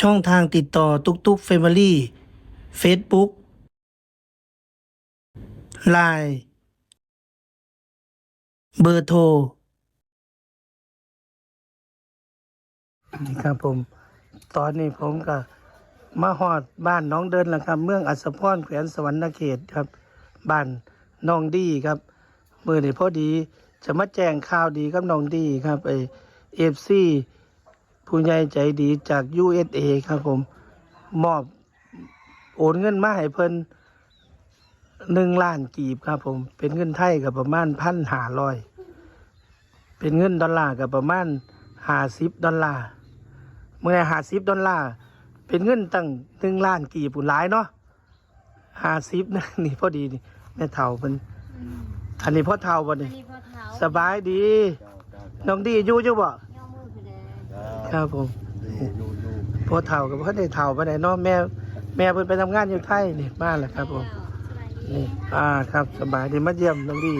ช่องทางติดต่อตุกตุกเฟมิลี่เฟซบุ๊กไลน์เบอร์โทรนี่ครับผม ตอนนี้ผมก็มาฮอดบ้านน้องเดินแล้วครับ เมืองอัศพรแขวนสวรรณเขตครับ บ้านน้องดีครับ มือนี้พอดีจะมาแจ้งข่าวดีกับน้องดีครับไอเอฟซี ผู้ใหญ่ใจดีจาก USA ครับผม มอบโอนเงินมาให้เพิ่นหนึ่งล้านกีบครับผม เป็นเงินไทยกับประมาณพันหาร้อยเป็นเงินดอลลาร์กับประมาณหาสิบดอลลาร์เมื่อหาสิบดอลลาร์เป็นเงินตั้งหนึ่งล้านกี่ปุ่นหลายเนาะหาสิบนะนี่พอดีนี่แม่เท่ามันอันนี้พ่อเท่าบ่นี่นี่พอเท้าสบายดี น้องดีอยู่อยู่บ่ ย่อมือคือแดง ครับผมอยู่อยู่อยู่พ่อเท่ากับพ่อได้เท่าไปไหนเนาะแม่ แม่เพิ่นไปทำงานอยู่ไทยนี่มาแล้วครับผมสบายดีนี่อ่าครับสบายดีมาเยี่ยมน้องดี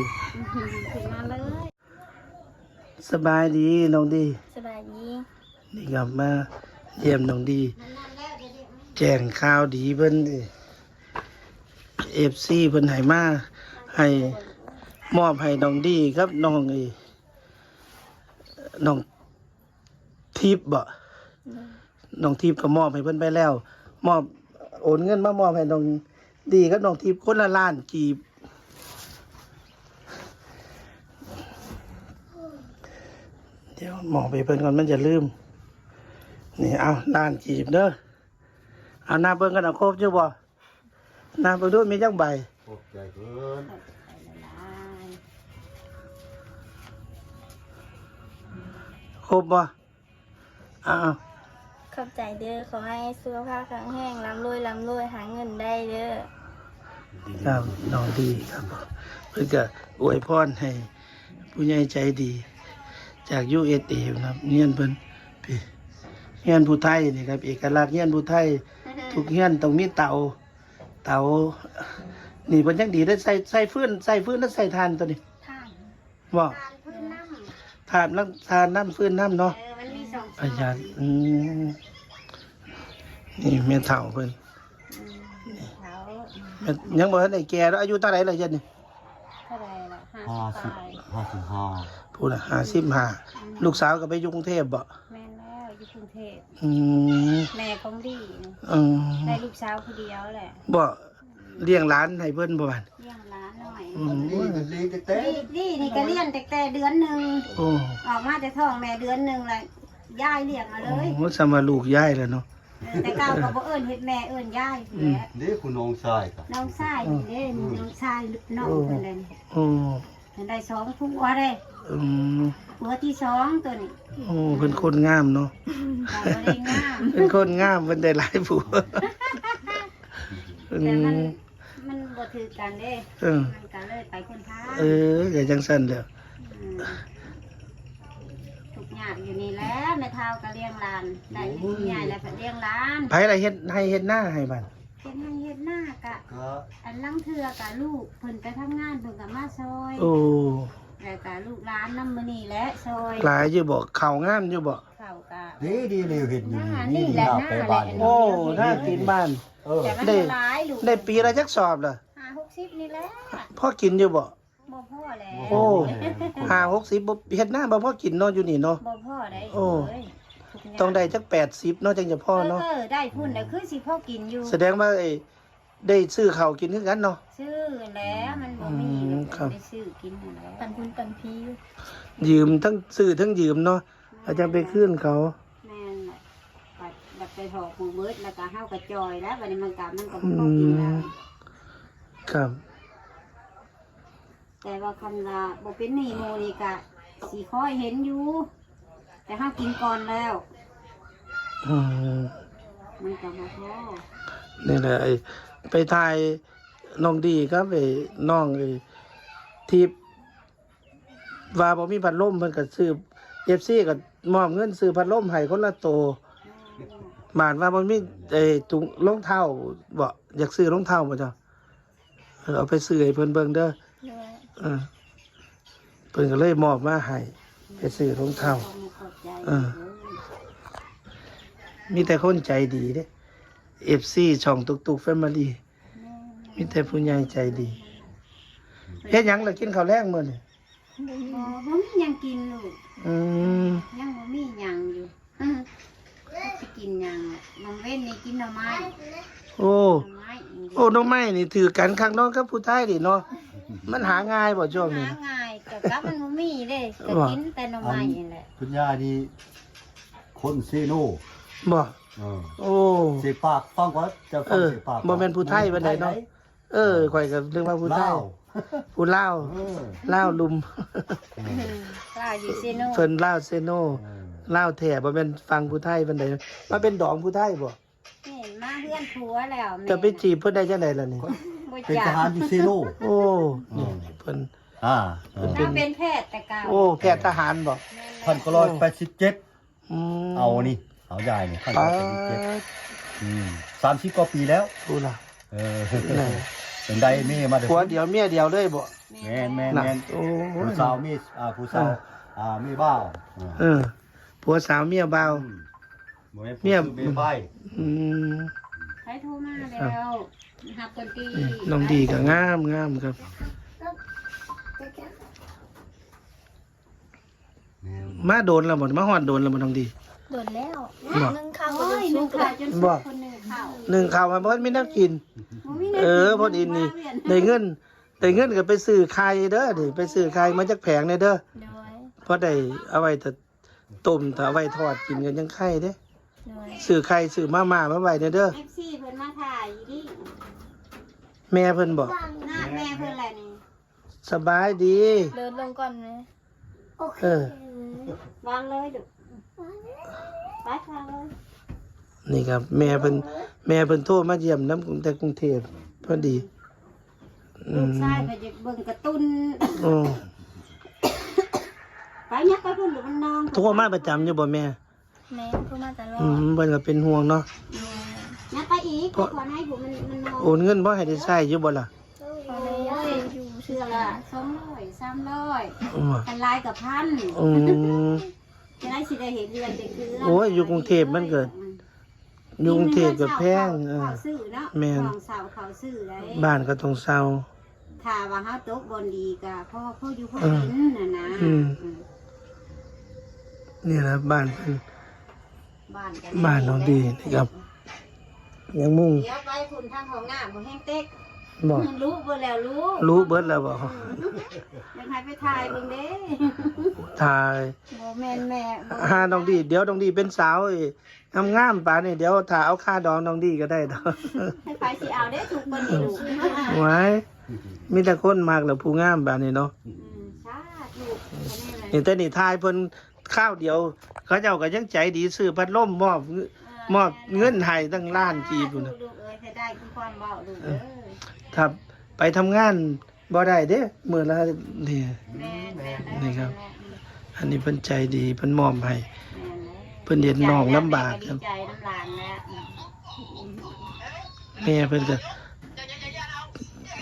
ถึงมาเลย สบายดีน้องดี สบายดี นี่ครับมาเยี่ยมน้องดี แจ้งข่าวดีเพิ่นเอฟซีเพิ่นให้มาให้มอบให้น้องดีครับน้องไอ้น้อง ทิพย์บ่น้องทิพย์ก็มอบให้เพิ่นไปแล้ว มอบโอนเงินมามอบให้น้องดีครับน้องทิพย์คนละล้านกีบเดี๋ยวหมอบไปเพิ่นก่อนมันจะลืม นี่เอาล้านกีบเด้อเอาหน้าเบิ่งกันเอาครบอยู่บ่หน้าเบิ่งด้วยมีจักใบขอบใจเพิ่นครบบ่เอาขอบใจเด้อขอให้สุขภาพแข็งแรงร่ำรวยร่ำรวยหาเงินได้เด้อครับน้องดีครับ เพิ่นก็อวยพรให้ ผู้ใหญ่ใจดี จาก USA นะครับเฮียนเพิ่นพี่เฮียนผู้ไทยนี่ครับเอกลักษณ์เฮียนผู้ไทย ทุกเฮียนต้องมีเตาเตานี่เพิ่นยังดีได้ใส่ใส่ฟืนใส่ฟืนแล้วใส่ทานตัวนี้ท่านบ่ทานพื้นน้ำทานน้ำทานน้ำฟืนน้ำเนาะ เออมันมีสองประหยัดอืมนี่แม่เฒ่าเพิ่นเท้าแม่ยังบ่ทันได้แก่แล้วอายุเท่าไหร่แล้วยันนี่เท่าไรล่ะห้าห้าสิสิบบห้าสิบห้าพูดน่ะ55ลูกสาวก็ไปอยู่กรุงเทพบ่แม่นแล้วอยู่กรุงเทพอืมแม่ของดีอืมได้ลูกสาวคนเดียวแหละบ่เลี้ยงหลานให้เพิ่นบ่บัดเลี้ยงหล้านหน่อยอืมนี่นี่เต้นี่นี่นี่ก็เลี้ยงแต่แต่เดือนหนึ่งโอ้ออกมาแต่ท้องแม่เดือนหนึ่งเลย ย่ายเลี้ยงมาเลยโหสมาลูกยายแล้วเนาะ เออแต่เก้าก็บ่เอิ้นเฮ็ดแม่เอิ้นย่ายแหละนี่คุณน้องชายครับน้องชายนี่เด้น้องชายน้องเพิ่นเลยโอ้เพิ่นได้สองผัวเลยอืมผัวที่สองตัวนี้โอ้เป็นคนงามเนาะแต่บ่ได้งาม เป็นคนงามเพิ่นได้หลายผัวอืแต่มันมมันบ่ถือกันเด้ เออมันก็เลยไปคนทางเออก็จังซั่นแหล้วมทุกอ ย่างอยู่นี่แหล้วแม่เฒ่าก็เลี้ยงหลาน ได้ผู้ใหญ่แล้วก็เลี้ยงหลานไผละเฮ็ดให้เฮ็ดหน้าให้บัดเฮ็ดให้เฮ็ดหน้ากะ ก็อันลังเทือกับลูกเพิ่นไปทำงานเพิ่นก็มาซอยโอ้แล้วก็ลูกหลานนำมื้อนี้แหละซอยหลายอยู่บ่ข้าวงามอยู่บ่เข้ากะดีดีเร็วเห็นอยู่หน้านี่นี่แหละหน้าหน้าไปแหละบ้านโอ้ถ้ากินบ้าน เออแต่มันได้บ่หลายลูกได้ปีละจักสอบล่ะห้าหกสิบนี่แหละ พ่อกินอยู่บ่บ่พ่อ แล้วโอ้ ห้าหกสิบบ่เฮ็ดหน้าบ่พ่อกินเนาะอยู่นี่เนาะ บ่พ่อได้โอ้ เอ้ยทุกย่าต้องได้จักแปดสิบเนาะจังจะพ่อเนาะ เออได้พุ่นแล้วคือสิพ่อกินอยู่ แสดงว่าไอ้ได้ซื้อข้าวกินคือกันเนาะ ซื้อแล้วมันบ่มีอืมลูกครับได้ซื้อกินนั่นแหละปันพุ่นปันพียืมทั้งซื้อทั้งยืมเนาะอาจจะไปคืนเขา แม่นแหละปัดแบบไปหอกหมูเบิดแล้วก็เฮากระจอยแล้วบัดนี้มันก็มันก็บ่พอกินแล้วครับ แต่ว่าคันละบ่เป็นหนี้โมนี่กะสีค่อยเห็นอยู่ แต่ห้ากินก่อนแล้ว อืมมันก็บ่พอนี่แหละไอ้ไปถ่ายน้องดีครับไอ้น้องไอ้ที่ว่าบ่มีพัดลมเพิ่นก็ซื้อ FC ก็มอบเงินซื้อพัดลมให้คนละโตบาดว่าบ่มีไอ้ถุงรองเท้าบ่อยากซื้อรองเท้าบ่จ้ะเออเอาไปซื้อให้เพิ่นเบิ่งเด้อ ออเพิ่นก็เลยมอบมาให้ไปซื้อรองเท้าต้องขอบใจเออเมีแต่คนใจดีเด้เอฟซีช่องตุกตุกแฟมิลี่มีแต่ผู้ใหญ่ใจดีเฮ็ดหยังล่ะกินข้าวแรงมื้อนี่บ่บ่มีหยังกินลูกอืมยังบ่มีหยังอยู่อื้อสิกินหยังอะน้องเว้นนี่กินหน่อไม้โอ้ หน่อไม้อีกโอ้น้องไม้นี่ถือกันข้างน้องกับผู้ชายดิเนาะ มันหาง่ายบ่ช่วงหานี้ง่ายก็กลับมันบ่มีเด้ก็ว่ากินแต่หน่อไม้นี่แหละคุณย่านี่คนเซโนบ่ เออโอ้ เสปากฟังว่าจะฟังเออเสปากบ่แม่นผู้ไทยปานใดเนาะ เออข่อยก็เรื่องว่าผู้ชายลาวผู้ลาวเออลาวลุม ปลาอยู่ซิโนเพิ่นลาวเซโนเออลาวแท้บ่แม่นฟังผู้ไทยปานใดมาเป็นดองผู้ไทยบ่นี่มาเพื่อนผัวแล้วแม่จะไปจีบเพิ่นได้จังไดล่ะนี่บ่ เป็นจัทหารอยู่เซโนโอ้นี่เพิ่นอ่าเออเราเป็นแพทย์แต่เก่าโอ้แพทย์ทหารบ่พันเก้าร้อยแปดสิบเจ็ดอืมเอานี่เอาใหญ่นี่พันปาเก้าร้อยแปดสิบเจ็ดอืมสามสิบกว่าปีแล้วดูล่ะเออนั่นเป็นได้เมีมาเด้อผัวเดียวเมียเดียวเลยบ่แม่นแม่นน่ะแม่นโอ้ผู้สาวมีอ่าผู้สาวอ่ามีบ้าวอ่าเออผัวสาวเมียบ่าวอืมบ่แม่นผู้เมียซื้อเมียไปอืมใครโทรมาแล้ว หักคนตีน้องดีก็งามงามครับแม่นมาโดนแล้วบ่มาฮอดโดนแล้วบ่น้องดี โดนแล้วบ่นึ่งข้าวโอ้กับยซุนึ่งปข้าวจนบ่สุกคนหนึ่งข้าวหนึ่งข้าวมาบ่มีน้ำกินบ่มีน้ำเออพอดีนี่ได้เงินได้เงินก็ไปซื้อไข่เด้อนี่ไปซื้อไข่มาจากแผงเนี่ยเด้อโดยเพราะได้เอาไว้ถ้าต้มถ้าเอาไว้ทอดกินกันยังไข่เด้โดยซื้อไข่ซื้อมาม่ามาไว้เนี่ยเด้อ เอฟซีเพิ่นมาถ่ายดิ แม่เพิ่นบอกหน้าแม่เพิ่นแหละนี่สบายดี เดินลงก่อนไหมเออ วางเลยดุไปวางเลยนี่ครับ แม่เพิ่นแม่เพิ่นโทรมาเยี่ยมน้ำแต่กรุงเทพพอดีอืลูมกชายเพิ่นจะเบิ่งการ์ตูนโอ้ไปยักไปเพิ่นหรือมันนอนโทรมาประจำอยู่บ่แม่แม่ก็มาตลออืดมเพิ่นก็เป็นห่วงเนาะ ยักไปอีกก่อนให้ผมมันมันนอนโอนเงินบ่ให้ได้ใช้อยู่บ่ล่ะตอนนี้ยังเป็นอยู่เชื่อละสองร้อยสามร้อยอืมกันลายกับพันอืมจะได้สิได้เห็นเรือนเด็กเรือนโอ้ยอยู่กรุงเทพมันเกิดอยู่กรุงเทพก็แพงเออ เขาซื้อเนาะแม่น ของเสาเขาซื้อได้บ้านก็ต้องเซา ถ้าว่าเฮาตกบนดีก็พ่อพ่ออยู่พ่อกินน่ะนะอืม อืมนี่แหละบ้านเพิ่น บ้านกับ้านน้องดีนะครับ ยังมุ่งเดี๋ยวไปคุณทางของหน้าบ่แห้งเต็กบอกรู้เบ่แล้วรู้รู้เบิดแล้วบอกยังให้ไปถ่ายเบิ่งเด้ถ่ายบ่แม่นแม่บ่หาน้องดี เดี๋ยวน้องดีเป็นสาวงามงามๆป่านนี่เดี๋ยวถ้าเอาค่าดองน้องดีก็ได้ดอกให้ไปสิเอาเด้ถูกคนนี่ลูกไว้มีแต่คนมากแล้วผู้งามป่านนี้เนาะอืมสาธุคนนี้เลยนี่แต่นี่ทายเพิ่นข้าวเดียว เขาเจ้าก็ยังใจดีซื้อพัดลมมอบ มอบเงินให้ตั้งล้านกีบพุ่นน่ะลูกเอ้ยให้ได้คือความเบาลูกเอ้ยถ้าไปทำงานบ่ได้เด้มื้อละนี่แม่แม่นี่ครับ อันนี้เพิ่นใจดีเพิ่นมอบให้แม่แม่เพิ่นเห็นน้องลำบากคดีรับใจน้ำลานแล้วแม่เพิ่นก็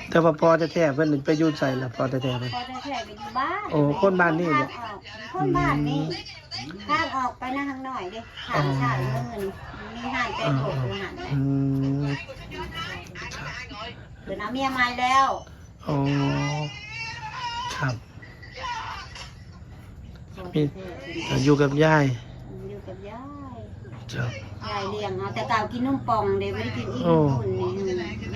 แต่ว่าพอแท้ๆเพิ่นไปอยู่ใส่ละพอแท้ๆเพิ่นพอได้แค่ไปอยู่บ้านโอ้คนบ้านนี่เหรอคนบ้านนี่ ข้างออกไปนะข้างหน่อยเด้ทางชาติเงินมีห่านแต่โกกอยู่หันเลยอืมเดี๋ยวน้ำเมียมาแล้วอ๋อครับมีอยู่กับยายอยู่กับยายครับยายเลี้ยงเอาแต่เก่ากินนมปองเด้ไม่ได้กินอีกโอ้คนนี่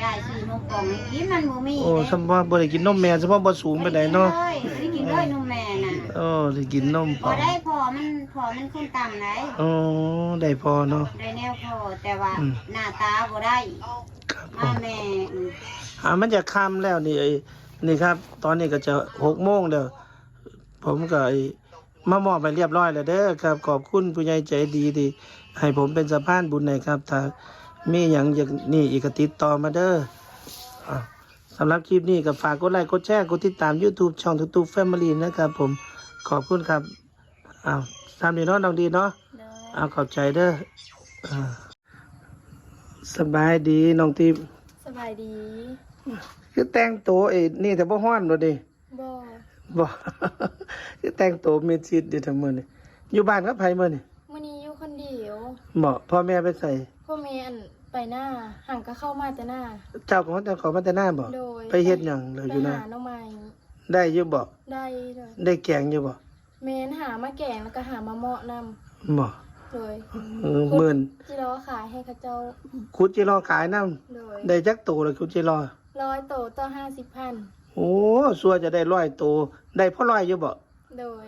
ยายซื้อนมปองให้กินมันบ่มีโอ้สมบ่บ่ได้กินนมแม่สมบ่บ่สูงปานใดเนาะไม่ได้กินเลยนมแม่น่ะ โอ้ได้กินนมพปอองได้พอมันพอมันคนต่ำไหนโอ้ได้พอเนาะ ได้แนวพอแต่ว่าอืม หน้าตาบ่ได้ครับผมามแม่อืมอ่ามันจะค่ำแล้วนี่ไอ้นี่ครับ ตอนนี้ก็จะ6โมงแล้วผมก็ไอ้มามอบไปเรียบร้อยแล้วเด้อครับ ขอบคุณผู้ใหญ่ใจดีที่ให้ผมเป็นสะพานบุญให้ครับถ้ามีหยังอยากนี่อีกก็ติดต่อมาเด้ออะสำหรับคลิปนี้ก็ฝากกดไลค์กดแชร์กดติดตาม YouTube ช่องทุกทุกแฟมิลี่นะครับผม ขอบคุณครับอ้าวตามดีเนาะน้องดีเนาะโดยอ้าวขอบใจเด้ออ่าสบายดีน้องทีมสบายดี คือแต่งตัวไอ้นี่แต่บ่ฮ้อนบ่ดิบ่บ่คือแต่งตัวเมดชิดอยู่ทั้งมื้อนี่อยู่บ้านกับไผมื้อนี่มื้อนี้อยู่คนเดียวเหมาะพ่อแม่ไปใส่พ่อแม่อันไปหน้าห่างก็เข้ามาแต่หน้า เจ้าของแต่ขอมาแต่หน้าบ่โดยไปเฮ็ดหยังเหลือไปอยู่นะหาหน้องไม้ ได้อยู่บ่ได้เลยได้แกงอยู่บ่แม่นหามาแกงแล้วก็หามาเหมาะนำเหมาะโดยเออหมื่นที่เราขายให้เขาเจ้าคุดจิรอขายน้โดยำได้จักโตเลยคุดจิรอร้อยโตต่อห้าสิบพันโอ้สัวจะได้ร้อยโตได้พ่อร้อยอยู่บ่โดย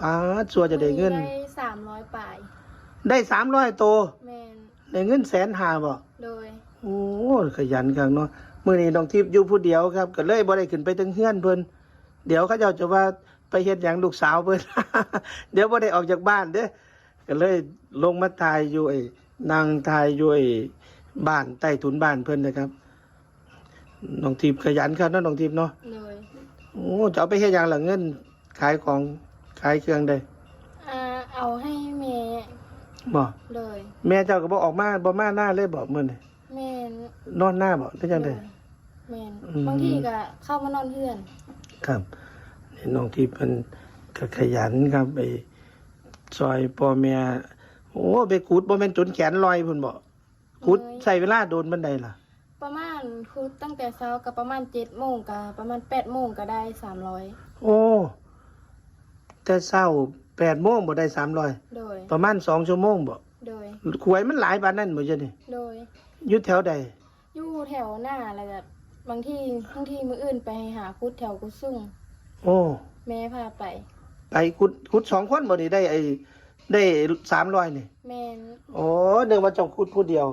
ป้าดสัวจะได้เงินได้สามร้อยปลายได้สามร้อยโตแม่นได้เงินแสนหาบ่โดยโอ้ขยันคักเนาะมื้อนี้น้องทิพย์อยู่ผู้เดียวครับ ก็เลยบ่ได้ขึ้นไปถึงเฮือนเพิ่น เดี๋ยวเขาเจ้าจะว่าไปเฮ็ดหยังลูกสาวเพิ่น เดี๋ยวบ่ได้ออกจากบ้านเด้อก็เลยลงมาถ่ายอยู่ไอ้นางถ่ายอยู่ไอ้บ้านใต้ถุนบ้านเพิ่นนะครับน้องทิพย์ขยันครับเนาะน้องทิพย์เนาะโดยโอ้จะเอาไปเฮ็ดหยังล่ะเงินขายของขายเครื่องได้อ่าเอาให้แม่บ่โดยแม่เจ้าก็บ่ออกมาบ่มาหน้าเลยบ่มื้อนี้แม่นนอนหน้าบ่ได้จังได๋แม่นอืมบางทีก็เข้ามานอนเพื่อน ครับนี่น้องที่เพิ่นก็ขยันครับไปซอยพ่อแม่โอ้ไปขูดบ่แม่นจนแขนลอยพุ่นบ่ขูดใช้เวลาโดนบันไดล่ะ ประมาณคือตั้งแต่เช้ากับประมาณเจ็ดโมงกับประมาณแปดโมงก็ได้สามร้อยโอ้ แต่เช้า8โมงบ่ได้300โดย ประมาณ2ชั่วโมงบ่โดยขวยมันหลายปานนั้นบ่จ้ะนี่โดยอยู่แถวใดอยู่แถวหน้าอะไรแบบ บางทีบางทีมืออื่นไปหาคุดแถวกุดซุ่งโอ้ แม่พาไป ไปขุดขุดสองคนบ่นี่ได้ไอ้ได้300นี่แม่นโอ้นึกว่าเจ้าขุดผู้เดียว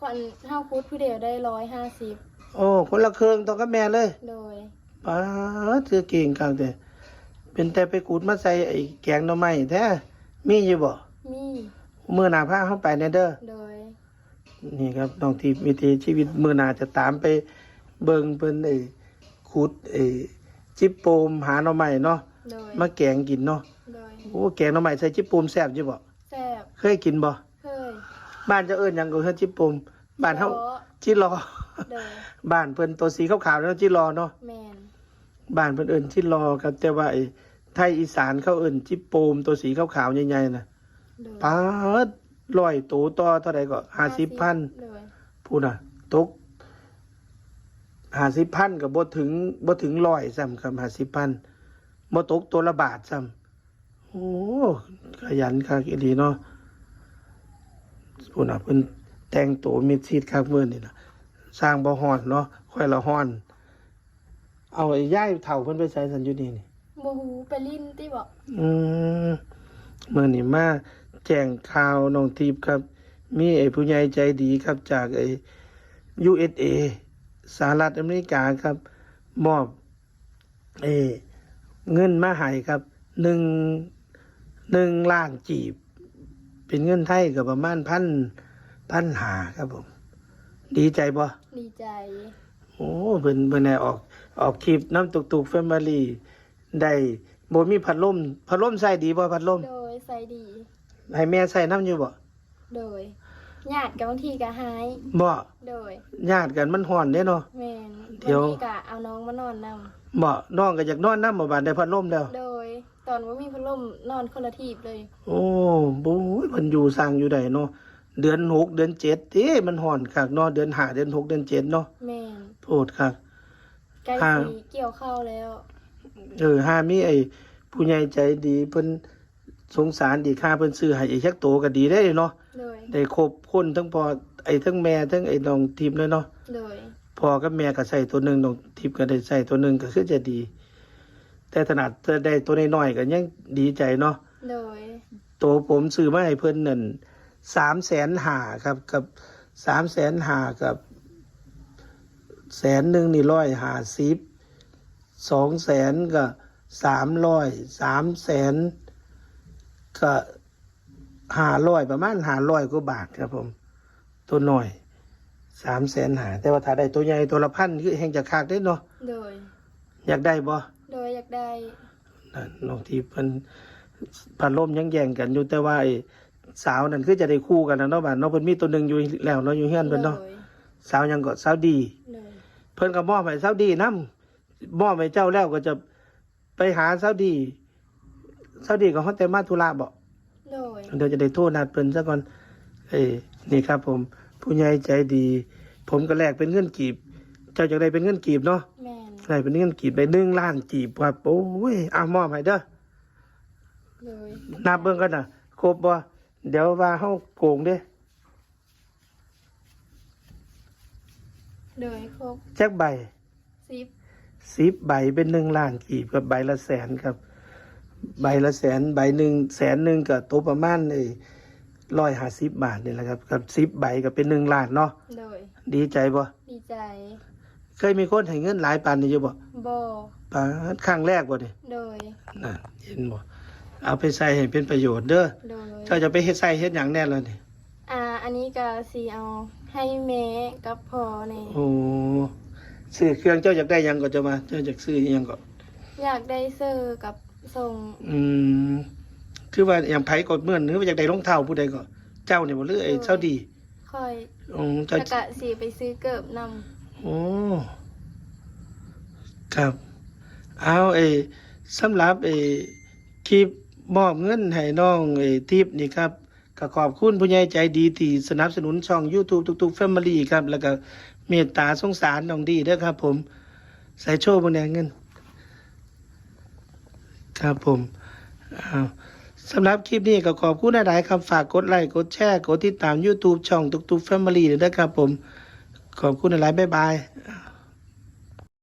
คนเท่าคุดผู้เดียวได้ร้อยห้าสิบโอ้คนละเครื่องต้องกับแม่เลยโดย ป้าดเธอเก่งกังแต่เป็นแต่ไปกูดมาใส่ไอ้แกงหน่อไม้แท้มีอยู่บ่มีมือหนาพาเข้าไปเนเด้อ โดย นี่ครับน้องทีวิถีชีวิตมือหนาจะตามไป เบิ่งเพิ่นไอ้ขุดไอ้จิปโปมหาหน่อไม้เนาะโดยมาแกงกินเนาะโดยโอ้แกงหน่อไม้ใส่จิปโปมแซ่บอยู่บ่แซ่บเคยกินบ่เคยบ้านเจะเอิ้นหยังก็คือจิปโปมบ้านเฮาล้อจิรอ โดยบ้านเพิ่นตัวสีขาวๆเนาะจิรอเนาะแมนบ้านเพิ่นเอิ้นจิรอครับแต่ว่าไอ้ไทยอีสานเขาเอิ้นจิปโปมตัวสีขาวๆใหญ่ๆน่ะ โดยปาดร้อยตัวต่อเท่าใดก็ห้าสิบพันโดยพูดน่ะ ตก ห้าสิบพันกับบ่ถึงบ่ถึงร้อยซ้ำครับห้าสิบพันบ่ตกตัวละบาทซ้ำโอ้ขยันคักอีหลีเนาะพูดน่ะเพิ่นแต่งตัวมิดชิดคักเมื่อนี่ล่ะสร้างบ่ฮ้อนเนาะค่อยละฮ้อน เอาไอ้ย่ายเฒ่าเพิ่นไปใส่สันอยู่นี่นี่โมหูไปลิ้นที่บอกอืมเมื่อนี้มาแจ้งข่าวน้องทิพย์ครับ มีไอ้ผู้ใหญ่ใจดีครับจากไอ้ USA สหรัฐอเมริกาครับ มอบเออเงินมาให้ครับหนึ่งหนึ่งล้านจีบ เป็นเงินไทยกับประมาณพันพันหาครับผม ดีใจบ่ดีใจ โอ้เพิ่นเพิ่นได้ออก ออกคลิปน้ำตุกตุกแฟมิลี่ได้บ่มีพัดลมพัดลมใส่ดีบ่พัดลม โดยใส่ดี ให้แม่ใส่น้ำอยู่บ่โดย ญาติกับบางทีก็หายบ่โดยญาติกันมันฮ้อนเด้เนาะ แมนเดี๋ยวบางทีก็เอาน้องมานอนนบ่น้องก็อยากนอนน้ำบ่บาดได้พัดลมแล้วำโดย ตอนว่ามีพัดลมนอนคนละทีบเลยโอ้บู๊ยเพิ่นอยู่สร้างอยู่ได้เนาะเดือนหกเดือนเจ็ดเด้มันฮ้อนคักเนาะเดือนห้าเดือนหกเดือนเจ็ดเนาะแมนโพดคัก ใกล้อ่า สีเกี่ยวเข้าวแล้ว เออหามีไอ้ผู้ใหญ่ใจดีเพิ่นสงสารดีค่าเพิ่นซื้อให้อีกจักโตก็ดีได้เนาะ โดยได้ครบคนทั้งพ่อไอ้ทั้งแม่ทั้งไอ้น้องทิพย์เลยเนาะโดยพ่อกับแม่ก็ใส่ตัวหนึ่งน้องทิพย์ก็ได้ใส่ตัวหนึ่งก็คือจะดี แต่ถนัดจะได้ตัวน้อยๆก็ยังดีใจเนาะโดยตัวผมซื้อมาให้เพิ่นนั่นสามแสนหาครับกับสามแสนหากับแสนหนึ่งนี่ร้อยหาสิบสองแสนก็สามร้อยสามแสนก็ หาร้อยประมาณหาร้อยกว่าบาทครับผม ตัวหน่อยสามแสนหาแต่ว่าถ้าได้ตัวใหญ่ตัวละพันคือแห่งจะขาดได้เนาะโดย อยากได้บ่โดยอยากได้นั่นน้องที่เพิ่นพัดลมยังแย่งกันอยู่แต่ว่าไอ้สาวนั่นคือจะได้คู่กันนะเนาะบ้านเนาะเพิ่นมีตัวหนึงอยู่แล้วเนาะอยู่เฮือนเพิ่นเนาะโดยสาวหยังก็สาวดีโดยเพิ่นก็มอบให้สาวดีนํมอบให้เจ้าแล้วก็จะไปหาสาวดีสาวดีก็ฮอดแต่มาธุระบ่โดย เดี๋ยวจะได้โทรนัดเพิ่นซะก่อน เอ้ยนี่ครับ ผม ผู้ใหญ่ใจดี ผมก็แลกเป็นเงินกีบ เจ้าจะได้เป็นเงินกีบเนาะแม่นได้เป็นเงินกีบได้หนึ่งล้านกีบครับโอ้ยเอามอบให้เด้อเลยนับเบิ่งกันน่ะครบบ่เดี๋ยวว่าเฮาโกงเด้เลยครบจักใบสิบสิบใบเป็นหนึ่งล้านกีบกับใบละแสนครับ ใบละแสนใบหนึ่งแสนหนึ่งก็ตกประมาณเอ้ร้อยห้าสิบบาทนี่แหละครับกับสิบใบก็เป็นหนึ่งล้านเนาะเลยดีใจบ่ดีใจ เคยมีคนให้เงินหลายปานนี้อยู่บ่โบปานครั้งแรกบ่นี่เลยน่ะเห็นบ่เอาไปใส่ให้เป็นประโยชน์เด้อเลยเจ้าจะไปเฮ็ดใส่เฮ็ดหยังแน่แล้วนี่อ่า อันนี้ก็สีเอาให้แม่กับพ่อนี่โอ้ซื้อเครื่องเจ้าอยากได้หยังก็จะมา เจ้าอยากซื้อหยังก็อยากได้เสื้อกับ ส่งอืมคือว่าอย่างไผกดเมื่อนหรือว่าอยากได้รองเท้าผู้ใดก็ เจ้าเนี่ยบ่หรือไอ้เจ้าดีค่อยอืมเจ้าแล้วก็สีไปซื้อเกิบนโอ้ครับ เอาไอ้สำหรับไอ้คลิปมอบเงินให้น้องไอ้ทิพย์นี่ครับก็ขอบคุณผู้ใหญ่ใจดีที่สนับสนุนช่อง YouTube ทุกๆ Family ครับ แล้วก็เมตตาสงสารน้องดีเด้อครับผม ใส่โชว์บนแดงเงิน ครับผมสำหรับคลิปนี้ก็ขอบคุณหลายๆครับฝากกดไลค์กดแชร์กดติดตาม YouTube ช่องตุกตุกแฟมิลี่ด้วยนะครับผม ขอบคุณหลายๆบ๊ายบาย